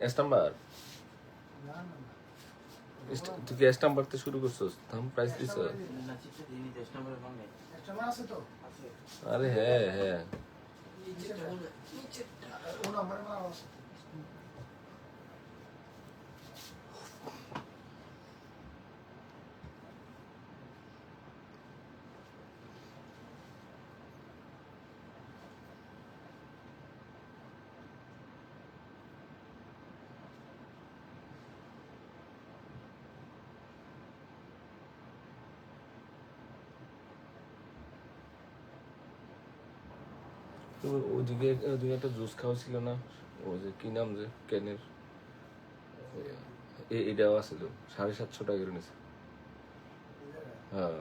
S number তুই কি S number থেকে শুরু করছিস? দাম প্রাইস দিছ। আরে হ্যাঁ হ্যাঁ। ওদিকে ওদিকে একটা জুস খাওয়া ছিল না। ও যে কি নাম যে ক্যানের এ- এটাও আছিল সাড়ে সাতশো টাকা করে নিছে। হ্যাঁ।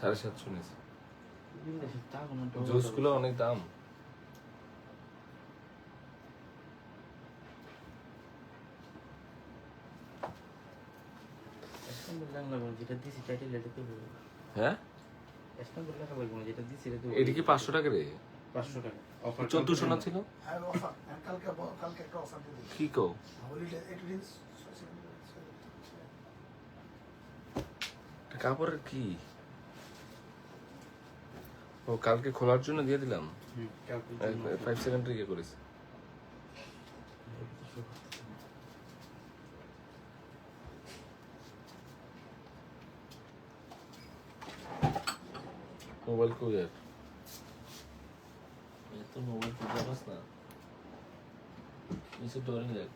সাড়ে সাতশো নিছে। তা জুসগুলো অনেক দাম হ্যাঁ? এটা কি পাঁচশো টাকা রে? পাঁচশো টাকা। চোদ্দশো না ছিল? আর অফার কালকে ব- কালকে একটা অফার দিয়ে দিচ্ছি কি কো? কাপড়ের কি? ও কালকে খোলার জন্য দিয়ে দিলাম? ফাইভ সেকেন্ড ইয়ে করেছে। মোবাইল কই আর এত মোবাইল খুঁজে পাস না। নিচে ডোরে দেখ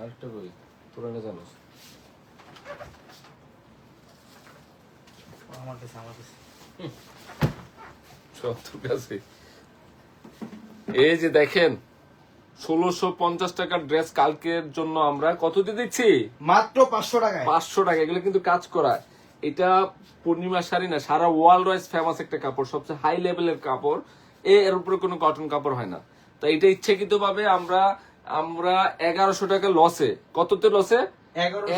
আরেকটা কই তোরা না জানোস? আমার কাছে আমার কাছে। সব তোর কাছে। এই যে দেখেন ষোলোশো পঞ্চাশ টাকার ড্রেস কালকের জন্য আমরা কত দিয়ে দিচ্ছি? মাত্র পাঁচশো টাকায়। পাঁচশো টাকা এগুলো কিন্তু কাজ করা। এটা পূর্ণিমা শাড়ি না সারা ওয়ার্ল্ড ওয়াইজ ফেমাস একটা কাপড় সবচেয়ে হাই লেভেলের কাপড়। এর উপরে কোনো কটন কাপড় হয় না। তো এটা ইচ্ছাকৃত ভাবে আমরা আমরা এগারোশো টাকা লসে কততে লসে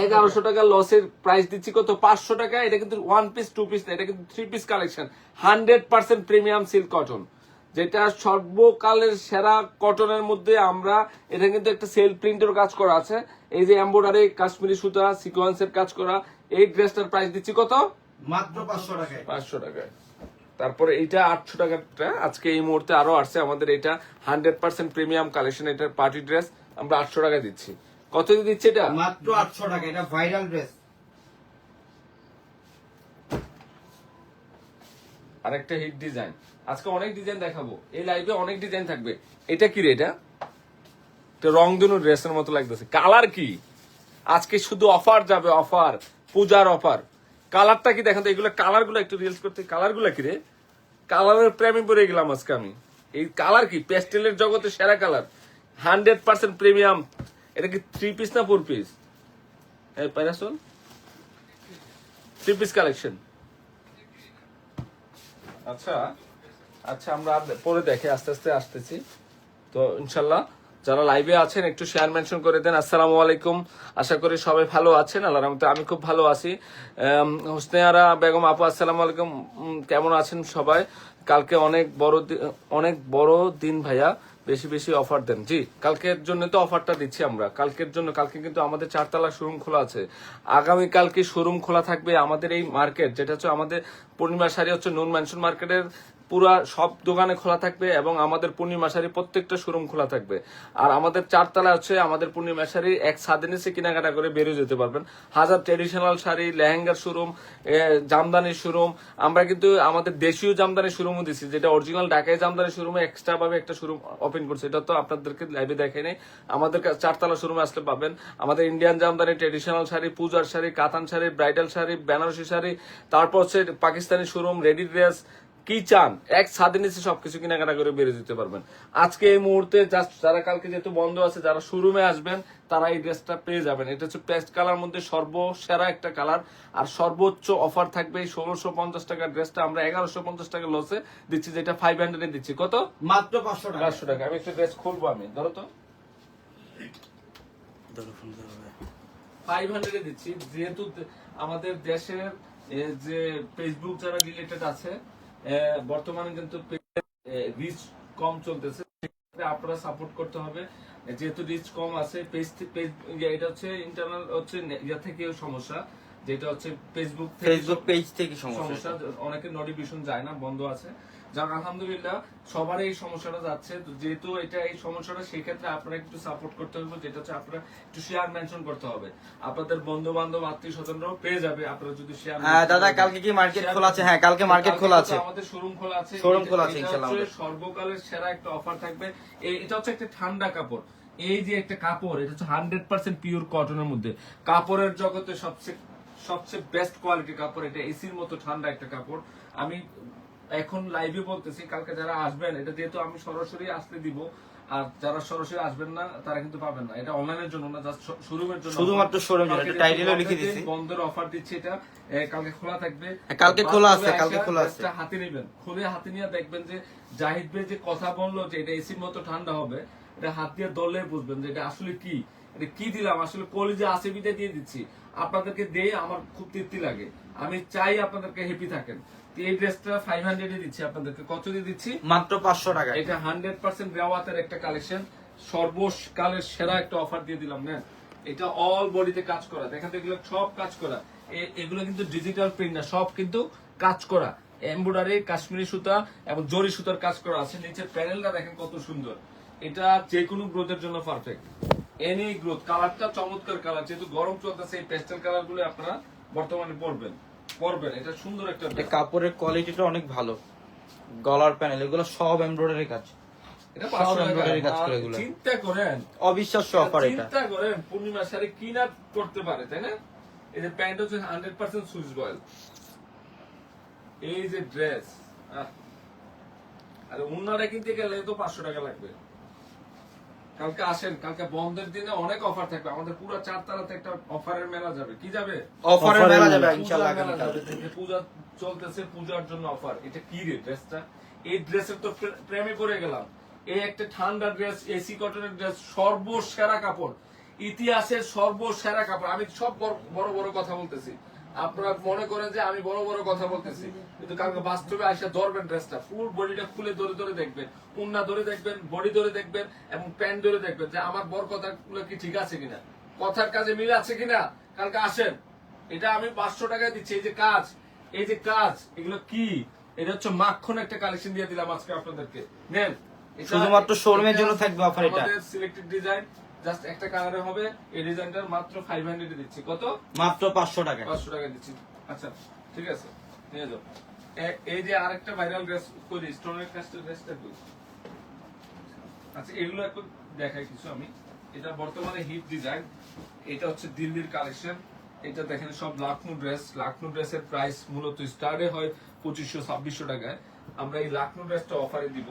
এগারোশো টাকা। লসের প্রাইস দিচ্ছি কত? পাঁচশো টাকা এটা কিন্তু ওয়ান পিস টু পিস না এটা কিন্তু three piece collection hundred percent premium silk cotton যেটা সর্বকালের সেরা কটনের মধ্যে আমরা এটা কিন্তু একটা সেল প্রিন্টের কাজ করা আছে। এই যে এম্বোডারি কাশ্মীরি সুতা সিকোয়েন্সের কাজ করা এই ড্রেসটার প্রাইস দিচ্ছি কত? মাত্র পাঁচশো টাকায়। পাঁচশো টাকায়। তারপরে এইটা আটশো টাকাটা আজকে এই মুহূর্তে আরও আসছে আমাদের এটা হান্ড্রেড পার্সেন্ট প্রিমিয়াম কালেকশন এটার পার্টি ড্রেস আমরা আটশো টাকায় দিচ্ছি। কত দিয়ে দিচ্ছে এটা? মাত্র আটশো টাকা এটা ভাইরাল ড্রেস আরেকটা হিট ডিজাইন আজকে অনেক ডিজাইন দেখাবো। এই লাইভে অনেক ডিজাইন থাকবে। এটা কি রে এটা? এটা রংধনু ড্রেসের মতো লাগতেছে। কালার কি? আজকে শুধু অফার যাবে অফার পূজার অফার কালারটা কি দেখেন তো? এগুলো কালারগুলো একটু রিলস করতে। কালারগুলো কি রে? কালারের প্রেমে পড়ে গেলাম আজকে আমি। এই কালার কি? প্যাস্টেলের জগতে সেরা কালার হান্ড্রেড পার্সেন্ট প্রিমিয়াম এটা কি থ্রি পিস না ফোর পিস এই প্যারাসোল থ্রি পিস কালেকশন আচ্ছা আচ্ছা আমরা পরে দেখে, আস্তে আস্তে আসতেছি। তো ইনশাল্লাহ, যারা লাইভে আছেন, একটু শেয়ার মেনশন করে দেন। আসসালামু আলাইকুম। আশা করি সবাই ভালো আছেন। আল্লাহ রহমতে আমি খুব ভালো আছি। হোসনেয়ারা বেগম আপু, আসসালামু আলাইকুম। কেমন আছেন সবাই? কালকে অনেক বড় অনেক বড় দিন ভাইয়া। বেশি বেশি অফার দেন। জি, কালকের জন্য তো অফারটা দিচ্ছি আমরা। কালকের জন্য, কালকে কিন্তু আমাদের চারতলা শোরুম খোলা আছে। আগামী কালকে শোরুম খোলা থাকবে আমাদের এই মার্কেট যেটা হচ্ছে আমাদের পূর্ণিমা শাড়ি হচ্ছে নুন ম্যানশন মার্কেটের পুরা সব দোকানে খোলা থাকবে এবং আমাদের পূর্ণিমা শাড়ি প্রত্যেকটা শোরুম খোলা থাকবে। আর আমাদের চারতলা হচ্ছে আমাদের পূর্ণিমা শাড়ি এক ছাদে নিচে কেনাকাটা করে বেরিয়ে যেতে পারবেন। হাজার ট্রেডিশনাল শাড়ি, লেহেঙ্গার শোরুম জামদানির শোরুম আমরা কিন্তু আমাদের দেশীয় জামদানি শোরুমও দিচ্ছি যেটা অরিজিনাল ঢাকায় জামদানি শোরুমে এক্সট্রা ভাবে একটা শোরুম ওপেন করছে। এটা তো আপনাদেরকে লাইভে দেখেনি আমাদের চারতলা শোরুমে আসলে পাবেন। আমাদের ইন্ডিয়ান জামদানি ট্রেডিশনাল শাড়ি, পূজার শাড়ি, কাতান শাড়ি ব্রাইডাল শাড়ি, বেনারসি শাড়ি, তারপর হচ্ছে পাকিস্তানি শোরুম রেডি ড্রেস কি চান? এক ছাদের নিচে সবকিছু কেনাকাটা করে বেড়ে যেতে পারবেন। আজকে এই মুহূর্তে জাস্ট যারা কালকে যেহেতু বন্ধ আছে যারা শোরুমে আসবেন তারা এই ড্রেসটা পেয়ে যাবেন। এটা হচ্ছে পেস্ট কালার মধ্যে সর্বসেরা একটা কালার আর সর্বোচ্চ অফার থাকবে এই ষোলোশো পঞ্চাশ টাকার ড্রেসটা আমরা এগারোশো পঞ্চাশ টাকা লসে দিচ্ছি যেটা ফাইভ হান্ড্রেডে দিচ্ছি। কত? মাত্র পাঁচশো টাকা। পাঁচশো টাকা। আমি একটা ড্রেস খুলবো আমি। ধরো তো। ধরো ফোন ধরো ফাইভ হান্ড্রেডে দিচ্ছি। যেহেতু আমাদের দেশের যে ফেসবুক যারা রিলেটেড আছে বর্তমানে কিন্তু রিচ কম চলতেছে। আপনারা সাপোর্ট করতে হবে। যেহেতু রিচ কম আছে পেজ পেজ এটা হচ্ছে ইন্টারনাল হচ্ছে ইয়া থেকে সমস্যা। যেটা হচ্ছে ফেসবুক ফেসবুক পেজ থেকে সমস্যা। অনেকের নোটিফিকেশন যায় না বন্ধ আছে। যাক আলহামদুলিল্লাহ সবার এই সমস্যাটা যাচ্ছে। যেহেতু এটা এই সমস্যাটা সেই ক্ষেত্রে আপনারা একটু সাপোর্ট করতে হবে যেটা হচ্ছে আপনারা একটু শেয়ার মেনশন করতে হবে। আপনাদের বন্ধু বান্ধব আত্মীয় স্বজনরাও পেয়ে যাবে আপনারা যদি শেয়ার হ্যাঁ, দাদা, কালকে কি market খোলা আছে? হ্যাঁ, কালকে market খোলা আছে। আমাদের শোরুম খোলা আছে। এটা- খোলা আছে, ইনশাআল্লাহ সর্বকালের সেরা একটা অফার থাকবে। এটা হচ্ছে একটা ঠান্ডা কাপড়। এই যে একটা কাপড় এটা হচ্ছে হান্ড্রেড পার্সেন্ট পিওর কটনের মধ্যে। কাপড়ের জগতে সবচেয়ে সবচেয়ে বেস্ট কোয়ালিটি কাপড় এটা এসির মতো ঠান্ডা একটা কাপড়। আমি এখন লাইভে বলতেছি কালকে যারা আসবেন এটা যেহেতু আমি সরাসরি আসতে দিব আর যারা সরাসরি আসবেন না তারা কিন্তু পাবেন না। এটা অনলাইনের জন্য না জাস্ট শোরুমের জন্য। শুধুমাত্র কালকে এটা যেহেতু লিখে দিছি। বন্ধের অফার দিচ্ছে এটা কালকে খোলা থাকবে। হ্যাঁ, কালকে খোলা আছে, কালকে খোলা আছে। ড্রেসটা হাতে নেবেন। খুলে হাতে নিয়ে দেখবেন যে জাহিদ ভাই যে কথা বলল যে এটা এসির মতো ঠান্ডা হবে এটা হাত দিয়ে দলে বুঝবেন যে এটা আসলে কি। এটা কি দিলাম? আসলে কলিজে আসে বিদে দিয়ে দিচ্ছি। আপনাদেরকে দিয়ে আমার খুব তৃপ্তি লাগে। আমি চাই আপনাদেরকে হ্যাপি থাকেন। এই ড্রেসটা ফাইভ হান্ড্রেডে দিচ্ছি আপনাদেরকে। কত দিয়ে দিচ্ছি? মাত্র পাঁচশো টাকা এটা হান্ড্রেড পার্সেন্ট রেওয়াতের একটা কালেকশন সর্বকালের সেরা একটা অফার দিয়ে দিলাম না? এটা অল বডিতে কাজ করা। দেখেন তো এগুলো সব কাজ করা। এ- এগুলো কিন্তু ডিজিটাল প্রিন্ট না সব কিন্তু কাজ করা। এমব্রয়ডারি কাশ্মীরি সুতা এবং জরি সুতার কাজ করা আছে। নিচের প্যানেলটা দেখেন কত সুন্দর। এটা যে কোনো গ্রোথের জন্য পারফেক্ট এনি গ্রোথ কালারটা চমৎকার কালার যেহেতু গরম চলতেছে এই পেস্টেল কালারগুলো আপনারা বর্তমানে পরবেন। পরবেন এটা সুন্দর একটা কাপড়ের কোয়ালিটিটা অনেক ভালো। গলার প্যানেল এগুলো সব এমব্রয়ডারি কাজ। এটা সব 500 কাজ করে এগুলো। চিন্তা করেন অবিশ্বাস্য অফার এটা। চিন্তা করেন পূর্ণিমা কি না করতে পারে তাই না? এই যে প্যান্ট হচ্ছে বয়েল এই যে ড্রেস আরে উন্নাটা কিনতে গেলে তো পাঁচশো টাকা লাগবে। কালকে আসেন কালকে বন্ধের দিনে অনেক অফার থাকবে। আমাদের পুরো চার তালাতে একটা অফারের মেলা যাবে। কি যাবে? অফারের মেলা যাবে ইনশাআল্লাহ পূজা চলতেছে পূজার জন্য অফার এটা কি রে ড্রেসটা এই ড্রেসের তো প্রেমে পড়ে গেলাম। এই একটা ঠান্ডা ড্রেস এসি কটনের ড্রেস সর্বসেরা কাপড়। ইতিহাসের সর্বসেরা কাপড়। আমি সব বড় বড় বড় কথা বলতেছি। আপনারা মনে করেন যে আমি বড় বড় কথা বলতেছি কিন্তু কালকে বাস্তবে আসে ধরবেন ড্রেসটা ফুল বডিটা খুলে ধরে ধরে দেখবেন উন্না ধরে দেখবেন বডি ধরে দেখবেন এবং প্যান্ট ধরে দেখবেন যে আমার বড় কথাগুলো কি ঠিক আছে কিনা কথার কাজে মিল আছে কিনা কালকে আসেন এটা আমি পাঁচশো টাকায় দিচ্ছি এই যে কাজ এই যে কাজ এগুলো কি এটা হচ্ছে মাখন একটা কালেকশন দিয়ে দিলাম আজকে আপনাদেরকে নেন শুধুমাত্র এটা জন্য থাকবে offer এটা। সিলেক্টেড ডিজাইন জাস্ট একটা কালারে হবে এই ডিজাইনটার মাত্র ফাইভ হান্ড্রেড দিচ্ছি। কত? মাত্র পাঁচশো টাকা পাঁচশো টাকা দিচ্ছি। আচ্ছা ঠিক আছে নিয়ে যাও। এই যে আরেকটা ভাইরাল ড্রেস করি স্টোনের কাজটা ড্রেসটা করি। আচ্ছা এগুলো একটু দেখাই কিছু আমি। এটা বর্তমানে হিট ডিজাইন এটা হচ্ছে দিল্লির কালেকশন এটা দেখেন সব লাখনৌ ড্রেস লাখনৌ ড্রেসের প্রাইস মূলত স্টার্টে হয় পঁচিশশো ছাব্বিশশো টাকায়। আমরা এই লাখনৌ ড্রেসটা অফারে দিব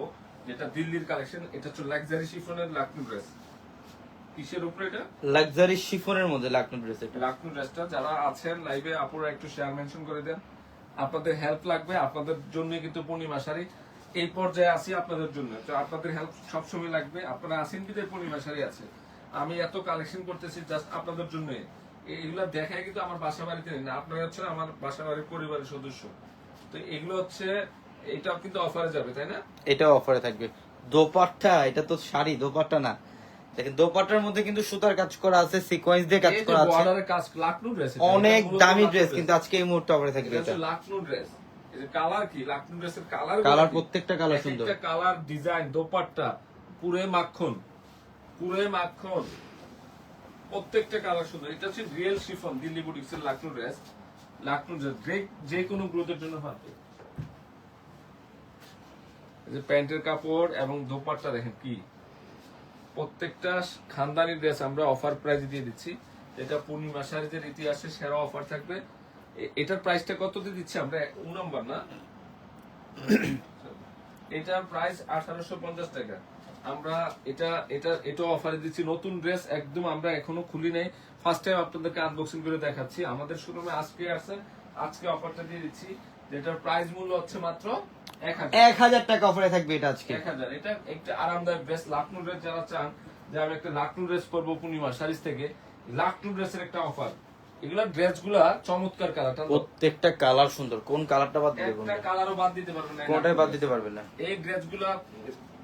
যেটা দিল্লির কালেকশন এটা হচ্ছে লাক্সারি শিফনের লাখনৌ ড্রেস কিসের উপরে এটা? লাক্সারি শিফনের মধ্যে লাকনো ড্রেস এটা। লাখনৌ ড্রেসটা যারা আছেন লাইভে আপুরা একটু শেয়ার মেনশন করে দেন। আপনাদের হেল্প লাগবে আপনাদের জন্য কিন্তু পূর্ণিমা শাড়ি। এই পর্যায়ে আসি আপনাদের জন্য। তো আপনাদের হেল্প সবসময় লাগবে। আপনারা আসেন বিদের পূর্ণিমা শাড়ি আছে। আমি এত কালেকশন করতেছি জাস্ট আপনাদের জন্য। এগুলো দেখায় কিন্তু আমার বাসা বাড়িতে নেই। না আপনারা হচ্ছেন আমার বাসা বাড়ির পরিবারের সদস্য। তো এগুলো হচ্ছে এটাও কিন্তু অফারে যাবে তাই না? এটা অফারে থাকবে। দোপাট্টা এটা তো শাড়ি দোপাট্টা না। দেখেন দোপাট্টার মধ্যে কিন্তু সুতার কাজ করা আছে সিকোয়েন্স দিয়ে কাজ করা আছে। কাজ ড্রেস অনেক দামি ড্রেস কিন্তু আজকে এই মুহূর্তে অফারে থাকবে এটা ড্রেস কালার কি? ড্রেসের কালার কালার প্রত্যেকটা কালার সুন্দর। কালার ডিজাইন দোপাট্টা পুরে মাখন পুরে মাখন। প্রত্যেকটা কালার সুন্দর। এটা হচ্ছে রিয়েল শিফন দিল্লি বুটিক্স এর ড্রেস লাখনৌ ড্রেস যে- কোনো গ্রোথের জন্য এই যে প্যান্টের কাপড় এবং দোপাট্টা দেখেন কি? প্রত্যেকটা খানদানি ড্রেস আমরা অফার প্রাইস দিয়ে দিচ্ছি। এটা পূর্ণিমা শাড়িদের ইতিহাসে সেরা অফার থাকবে। এটার প্রাইসটা কত দিয়ে দিচ্ছি আমরা? উ নম্বর না? এটার প্রাইস আঠারোশো পঞ্চাশ টাকা। আমরা এটা এটা এটা অফারে দিচ্ছি। নতুন ড্রেস একদম আমরা এখনও খুলি নাই। ফার্স্ট টাইম আপনাদেরকে আনবক্সিং করে দেখাচ্ছি। আমাদের শোরুমে আজকে আসছে আজকে অফারটা দিয়ে দিচ্ছি। যেটার প্রাইস মূল্য হচ্ছে মাত্র এক হাজার। টাকা অফারে থাকবে এটা আজকে। এক হাজার। এটা একটা আরামদায়ক ড্রেস লাখনৌ ড্রেস যারা চান যে আমি একটা ড্রেস পূর্ণিমা থেকে ড্রেসের একটা অফার এগুলা ড্রেসগুলা চমৎকার কালারটা প্রত্যেকটা কালার সুন্দর। কোন কালারটা বাদ দিতে একটা কালারও বাদ দিতে পারবেন না কোনটাই বাদ দিতে পারবেন না। এই ড্রেসগুলা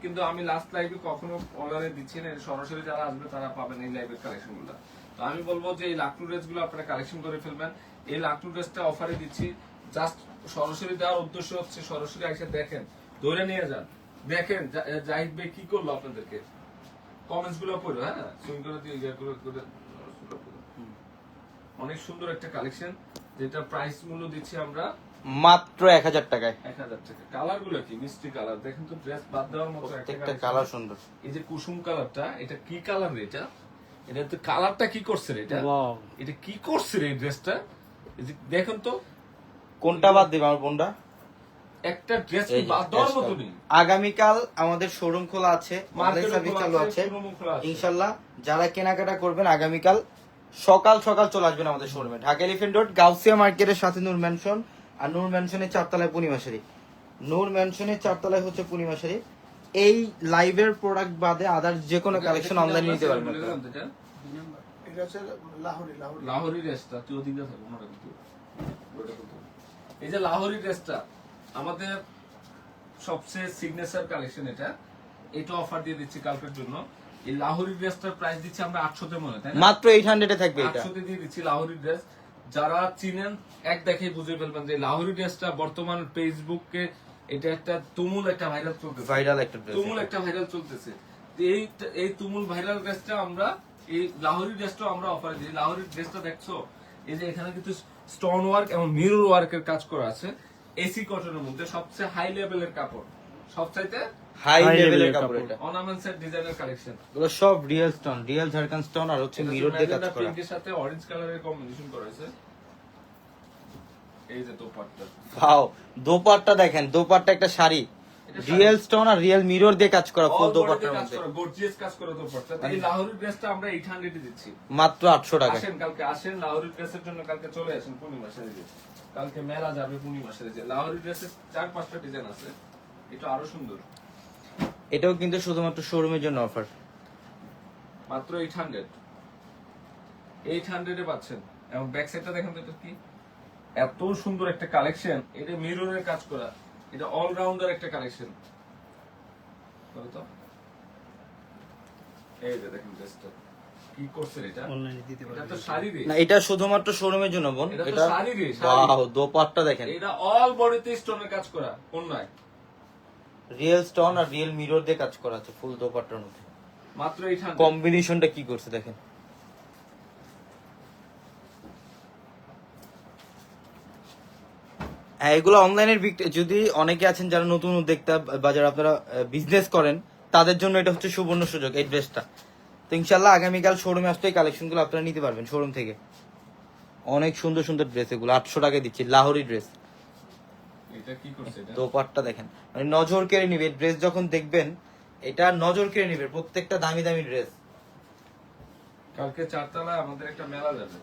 কিন্তু আমি লাস্ট লাইভে কখনো অর্ডারে দিচ্ছি না। সরাসরি যারা আসবে তারা পাবেন এই লাইভের কালেকশনগুলো। তো আমি বলব যে এই লাকটু ড্রেসগুলো আপনারা কালেকশন করে ফেলবেন। এই লাকটু ড্রেসটা অফারে দিচ্ছি। জাস্ট সরাসরি দেওয়ার উদ্দেশ্য হচ্ছে সরাসরি এসে দেখেন ধরে নিয়ে যান। দেখেন জাহিদ ভাই কি করল আপনাদেরকে? কমেন্টসগুলো পড়ো হ্যাঁ? সুইং করে দিয়ে ইয়ে করে করে অনেক সুন্দর একটা কালেকশন যেটা প্রাইস মূল্য দিচ্ছি আমরা মাত্র এক হাজার টাকায়। এক হাজার টাকা। কালারগুলো কি? মিষ্টি কালার দেখেন তো ড্রেস বাদ দেওয়ার মতো একটা কালার সুন্দর। এই যে কুসুম কালারটা এটা কি কালার রে এটা? এটা তো কালারটা কি করছে রে এটা? এটা কি করছে রে এই ড্রেসটা এই যে দেখেন তো কোনটা বাদ দিবে আমার বোনটা একটা ড্রেস বাদ দেওয়ার মতো। নেই? আগামীকাল আমাদের শোরুম খোলা আছে মার্কেটে সার্ভিস খোলা চালু আছে। ইনশাল্লাহ যারা কেনাকাটা করবেন আগামীকাল সকাল সকাল চলে আসবেন আমাদের শোরুমে ঢাকা এলিফেন্ট রোড গাউসিয়া মার্কেটের সাথে নূর ম্যানশন আর নূর ম্যানশনের চারতলায় পূর্ণিমাশারি নূর ম্যানশনের চারতলায় হচ্ছে পূর্ণিমাশারি এই লাইভের প্রোডাক্ট বাদে আদার যে কোনো কালেকশন অনলাইনে নিতে পারবেন এটা? হচ্ছে লাহোরি লাহোরি। লাহোরি ড্রেসটা তুই ওদিকে থাকো কিন্তু। এই যে লাহোরি ড্রেসটা আমাদের সবচেয়ে সিগনেচার কালেকশন এটা। এটা অফার দিয়ে দিচ্ছি কালকের জন্য। এই লাহোরি ড্রেসটার প্রাইস দিচ্ছি আমরা আটশোতে মনে তাই মাত্র এইট হান্ড্রেডে থাকবে এটা। আটশোতে দিয়ে দিচ্ছি লাহোরি ড্রেস। যারা চিনেন এক দেখে বুঝে ফেলবেন যে লাহোরি ড্রেসটা বর্তমান ফেসবুকে এটা একটা তুমুল একটা ভাইরাল চলতেছে। ভাইরাল একটা তুমুল একটা ভাইরাল চলতেছে। এই এই তুমুল ভাইরাল ড্রেসটা আমরা এই লাহোরি ড্রেসটা আমরা অফার দিই। লাহোরি ড্রেসটা দেখছ? এই যে এখানে কিন্তু স্টোন ওয়ার্ক এবং মিরর ওয়ার্কের কাজ করা আছে। এসি কটনের মধ্যে সবচেয়ে হাই লেভেলের কাপড়। সবচাইতে হাই লেভেলের কাপড় এটা। অর্নামেন্টস এর ডিজাইনের কালেকশন এগুলো সব রিয়েল স্টোন রিয়েল ঝাড়খান স্টোন আর হচ্ছে মিরর দিয়ে কাজ করা। পিঙ্কের সাথে অরেঞ্জ কালারের কম্বিনেশন করা হয়েছে। এই যে দোপাট্টা। ভাও দোপাট্টা দেখেন দোপাট্টা একটা শাড়ি। রিয়েল স্টোন আর রিয়েল মিরর দিয়ে কাজ করা ফুল দোপাট্টার মধ্যে। গর্জিয়াস কাজ করা দোপাট্টা। এই লাহোরি ড্রেসটা আমরা 800 এ দিচ্ছি। মাত্র আটশো টাকা আসেন কালকে আসেন লাহোরি ড্রেসের জন্য কালকে চলে আসেন পূর্ণিমা সেরে যে কালকে মেলা যাবে পূর্ণিমা সেরে যে লাহোরি ড্রেসের চার পাঁচটা ডিজাইন আছে। এটা আরও সুন্দর। এটাও কিন্তু শুধুমাত্র শোরুমের জন্য অফার মাত্র এইট হান্ড্রেড এইট হান্ড্রেডে পাচ্ছেন। এবং ব্যাক সাইডটা দেখেন তো এটা কি? এত সুন্দর একটা কালেকশন এটা মিররের কাজ করা। এটা অলরাউন্ডার একটা কালেকশন তো? এই যে দেখেন ড্রেসটা কি করছে এটা? অনলাইনে দিতে এটা তো শাড়ি না এটা শুধুমাত্র শোরুমের জন্য বোন। এটা তো এটা শাড়ি রে, শাড়ি। ওয়াও দোপাট্টা দেখেন। এটা অল বডিতে স্টোনের কাজ করা অন্যায়। রিয়েল স্টোন আর রিয়েল মিরর দিয়ে কাজ করা আছে ফুল দোপাট্টার মধ্যে। মাত্র হান্ড্রেড কম্বিনেশনটা কি করছে দেখেন। হ্যাঁ এগুলো অনলাইনের যদি অনেকে আছেন যারা নতুন উদ্যোক্তা বা যারা আপনারা বিজনেস করেন তাদের জন্য এটা হচ্ছে সুবর্ণ সুযোগ এই ড্রেসটা তো ইনশাল্লাহ আগামীকাল শোরুমে আসতে এই কালেকশনগুলো আপনারা নিতে পারবেন শোরুম থেকে। অনেক সুন্দর সুন্দর ড্রেস এগুলো আটশো টাকায় দিচ্ছি লাহোরি ড্রেস এটা কি করছে এটা? দোপাট্টা দেখেন। মানে নজর কেড়ে নিবে ড্রেস যখন দেখবেন এটা নজর কেড়ে নিবে প্রত্যেকটা দামি দামি ড্রেস কালকে চারতলায় আমাদের একটা মেলা যাবে।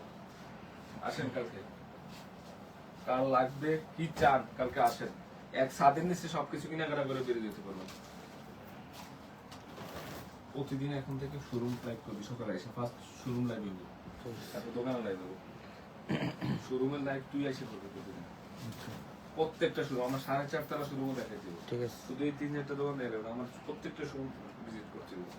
আসেন কালকে। কাল লাগবে কি চান? কালকে আসেন। এক স্বাধীন নিচে সবকিছু কেনাকাটা করে বেরিয়ে যেতে পারবেন প্রতিদিন এখন থেকে শোরুম লাইভ করবি সকালে এসে ফার্স্ট শোরুম লাইভ হইব তারপর দোকানে লাইভ হব শোরুমের লাইভ তুই এসে করবি প্রতিদিন। প্রত্যেকটা শোরুম আমার সাড়ে চারতলা শোরুমও দেখাই দিব। ঠিক আছে। শুধু এই তিন চারটা দোকান দেখে আমার প্রত্যেকটা শোরুম ভিজিট করতে হবে।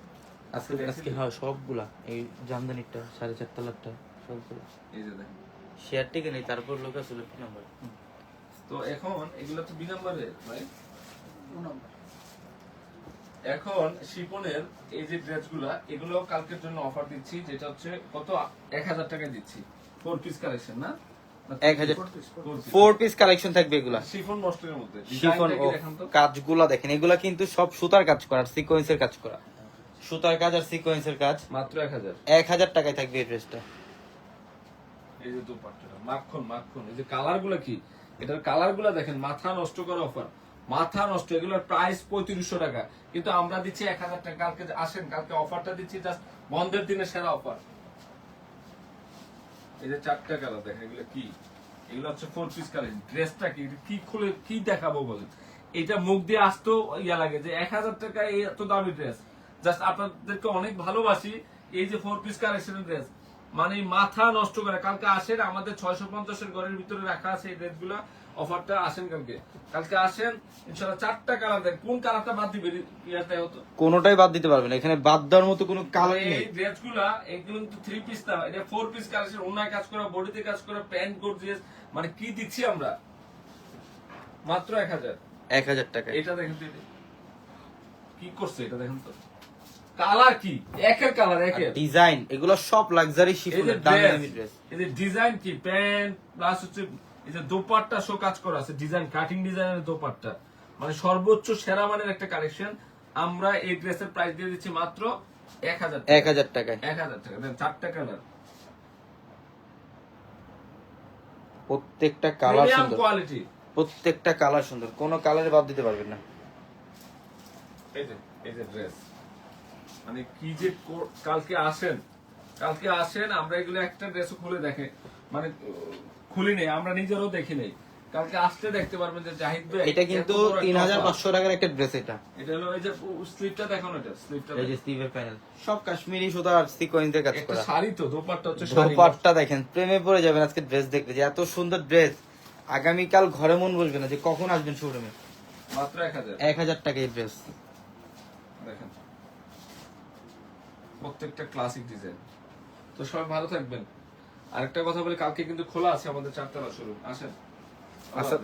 আজকে আজকে হ্যাঁ সবগুলা এই জামদানিটা সাড়ে চার তলারটা সবগুলা। এই যে দেখেন। শেয়ার টিকে নেই তারপর লোক আসলে কি নাম্বার। তো এখন এগুলো তো দুই নম্বরে ভাই। এখন শিপনের এই যে ড্রেসগুলা এগুলো কালকের জন্য অফার দিচ্ছি যেটা হচ্ছে কত? এক হাজার টাকা দিচ্ছি। ফোর পিস কালেকশন না? এক হাজার ফোর পিস কালেকশন থাকবে এগুলা। শিফন মস্টের মধ্যে। শিফন দেখান তো। কাজগুলা দেখেন এগুলা কিন্তু সব সুতার কাজ করা সিকোয়েন্সের কাজ করা। সুতার কাজ আর সিকোয়েন্সের কাজ। মাত্র এক হাজার। এক হাজার টাকায় থাকবে এই ড্রেসটা এই যে মাখন মাখন, এই যে কি? এটার দেখেন, মাথা নষ্ট অফার। মাথা নষ্ট, এগুলোর প্রাইস পঁয়ত্রিশশো টাকা। কিন্তু আমরা দিচ্ছি এক হাজার টাকা, কালকে আসেন, কালকে অফারটা দিচ্ছি জাস্ট বন্ধের দিনে সেরা অফার। এই যে চারটা কালার দেখেন, এগুলো কি? এগুলো হচ্ছে ফোর পিস কালার। ড্রেসটা কি? কি খুলে, কি দেখাবো বলেন? এটা মুখ দিয়ে আসতেও ইয়া লাগে যে এক হাজার টাকা এত দামি ড্রেস জাস্ট আপনাদেরকে অনেক ভালোবাসি এই যে ফোর পিস কালেকশনের ড্রেস মানে মাথা নষ্ট করে। কালকে আসেন আমাদের ছয়শো পঞ্চাশের ঘরের ভিতরে রাখা আছে এই ড্রেসগুলা অফারটা আসেন কালকে। কালকে আসেন ইনশাল্লাহ চারটা কালার দেন। কোন কালারটা বাদ দিবে ইয়ারটা হতো কোনোটাই বাদ দিতে পারবেন। এখানে বাদ দেওয়ার মতো কোনো কালার নেই। এই ড্রেসগুলা এগুলো কিন্তু থ্রি পিস না। এটা ফোর পিস কালেকশন অন্যায় কাজ করা বডিতে কাজ করা প্যান্ট গর্জিয়াস মানে কি দিচ্ছি আমরা? মাত্র এক হাজার। এক হাজার টাকা এটা দেখেন তো কি করছে এটা দেখেন তো? কালার কি? একের কালার একের। ডিজাইন এগুলো সব লাক্সারি শিফনের দামি ড্রেস এই যে ডিজাইন কি? প্যান্ট প্লাস হচ্ছে এই যে দোপাট্টা শো কাজ করা আছে ডিজাইন কাটিং ডিজাইনের দোপাট্টা। মানে সর্বোচ্চ সেরা মানের একটা কালেকশন আমরা এই ড্রেসের প্রাইস দিয়ে দিচ্ছি মাত্র এক হাজার এক হাজার টাকায়। এক হাজার টাকা। চারটা কালার প্রত্যেকটা কালার সুন্দর। কোয়ালিটি প্রত্যেকটা কালার সুন্দর। কোনো কালারে বাদ দিতে পারবেন না। এই যে এই যে ড্রেস মানে কি যে কালকে আসেন। কালকে আসেন আমরা এগুলো একটা ড্রেসও খুলে দেখে। মানে খুলি নেই আমরা নিজেরও দেখি নেই। কালকে আসতে দেখতে পারবেন যে জাহিদ ভাই এটা কিন্তু এত বড় একটা তিন হাজার offer। পাঁচশো টাকার একটা ড্রেস এটা। এটা হলো এই যে স্লিপটা দেখুন এটা স্লিপটা এই যে স্টিভের প্যানেল সব কাশ্মীরি সুতা আর সিকোয়েন্স দিয়ে কাজ করা। শাড়ি তো দোপাট্টা হচ্ছে শাড়ি। দোপাট্টা দেখেন প্রেমে পড়ে যাবেন আজকে ড্রেস দেখলে যে এত সুন্দর ড্রেস আগামীকাল ঘরে মন বলবে না যে কখন আসবেন শোরুমে মাত্র এক হাজার। এক হাজার টাকা এই ড্রেস দেখেন প্রত্যেকটা ক্লাসিক ডিজাইন তো সবাই ভালো থাকবেন। আরেকটা কথা বলে, কালকে কিন্তু খোলা আছে আমাদের চারতলা শুরু আসেন। আচ্ছা